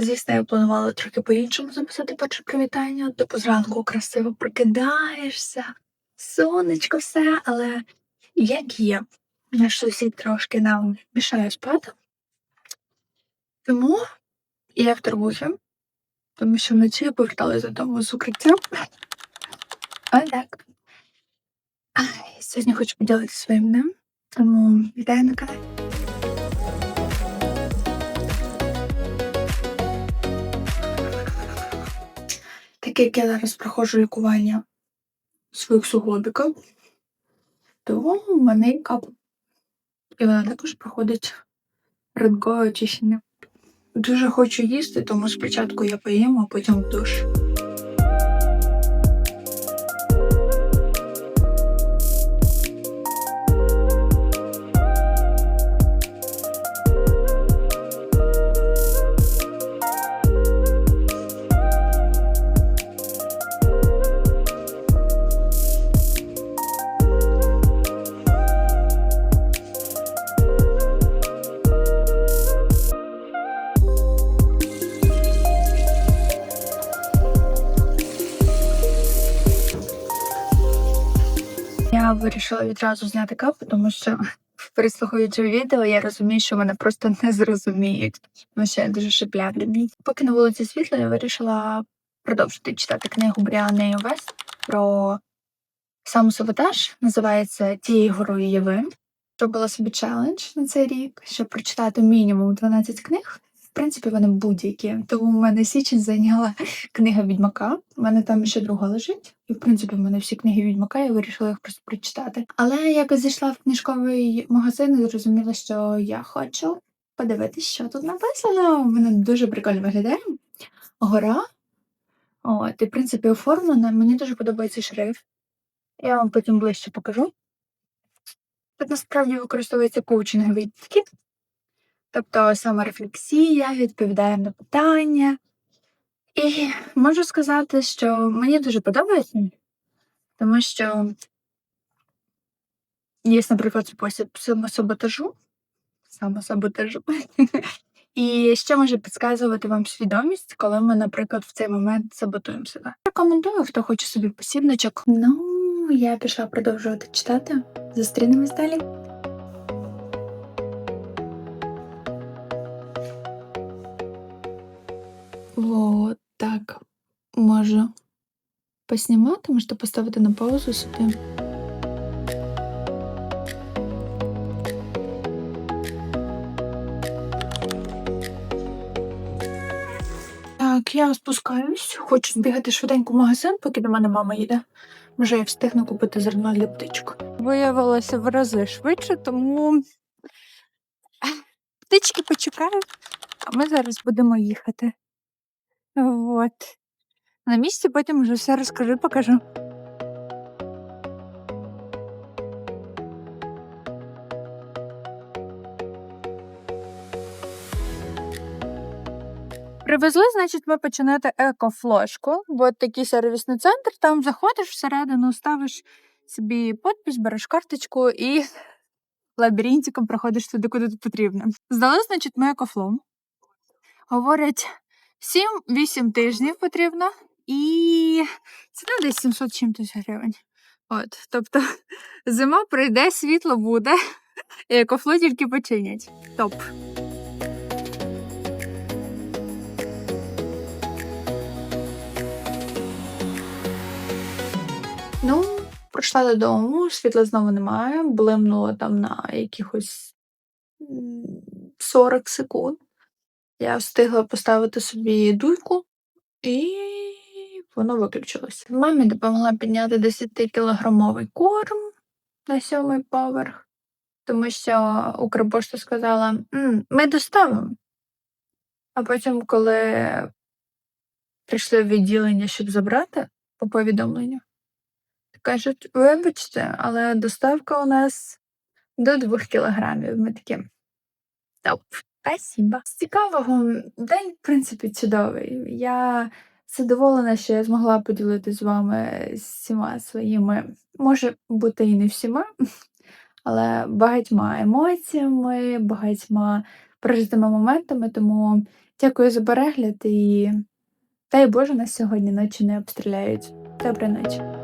Звісно, я планувала трохи по-іншому записати перше привітання. Типу зранку красиво прокидаєшся, сонечко, все, але як є. Наш сусід трошки нам мішає спати. Тому я в турбухі, тому що вночі я поверталася додому з укриття. Ось так. Сьогодні хочу поділитися своїм днем, тому вітаю на каналі. Так як я зараз проходжу лікування своїх суглобиків, то в мене капа. І вона також проходить ринкове очищення. Дуже хочу їсти, тому спочатку я поїм, а потім в душ. Вирішила відразу зняти капу, тому що переслухаючи відео, я розумію, що мене просто не зрозуміють, тому що я дуже шиплявлю. Поки на вулиці світло, я вирішила продовжити читати книгу Бріани Овес про самосаботаж. Називається Тією горою Єви. Зробила собі челендж на цей рік, щоб прочитати мінімум 12 книг. Принципі, вони будь-які. Тому в мене січень зайняла книга Відьмака. У мене там ще друга лежить. І, в принципі, в мене всі книги Відьмака, я вирішила їх просто прочитати. Але якось зайшла в книжковий магазин і зрозуміла, що я хочу подивитися, що тут написано. Воно дуже прикольно виглядає. Гора. От, і, в принципі, оформлена. Мені дуже подобається шрифт. Я вам потім ближче покажу. Тут насправді використовується коучинговий підхід. Тобто саморефлексія, відповідаємо на питання. І можу сказати, що мені дуже подобається, тому що є, наприклад, спосіб самосаботажу. Самосаботажу. І ще може підказувати вам свідомість, коли ми, наприклад, в цей момент саботуємо себе. Рекомендую, хто хоче собі посібничок. Ну, я пішла продовжувати читати. Зустрінемось далі. Можу поснімати, можете поставити на паузу собі. Так, я спускаюсь. Хочу збігати швиденько в магазин, поки до мене мама їде. Може, я встигну купити зерно для птичок. виявилося в рази швидше, тому птички почекають, а ми зараз будемо їхати. От. На місці потім вже все розкажу, покажу. Привезли, значить, ми починати екофлошку, бо такий сервісний центр, там заходиш всередину, ставиш собі подпись, береш карточку і лабіринтиком проходиш туди, куди потрібно. Здали, значить, ми екофлоу. Говорять, 7-8 тижнів потрібно, і ціна десь 700 чимось гривень. От, тобто зима прийде, світло буде, і екофло тільки починять. Топ. Ну, прийшла додому, світла знову немає, блимнуло там на якихось 40 секунд. Я встигла поставити собі дуйку, і воно виключилося. Мамі допомогла підняти 10-кілограмовий корм на сьомий поверх, тому що Укрпошта сказала, «М, ми доставимо. А потім, коли прийшли в відділення, щоб забрати по повідомленню, кажуть, вибачте, але доставка у нас до 2 кілограмів. Ми такі. Топ. Спасибо. З цікавого день, в принципі, чудовий. Я задоволена, що я змогла поділитися з вами всіма своїми, може бути і не всіма, але багатьма емоціями, багатьма прожитими моментами. Тому дякую за перегляд і дай Боже, нас сьогодні ночі не обстріляють. Доброї ночі.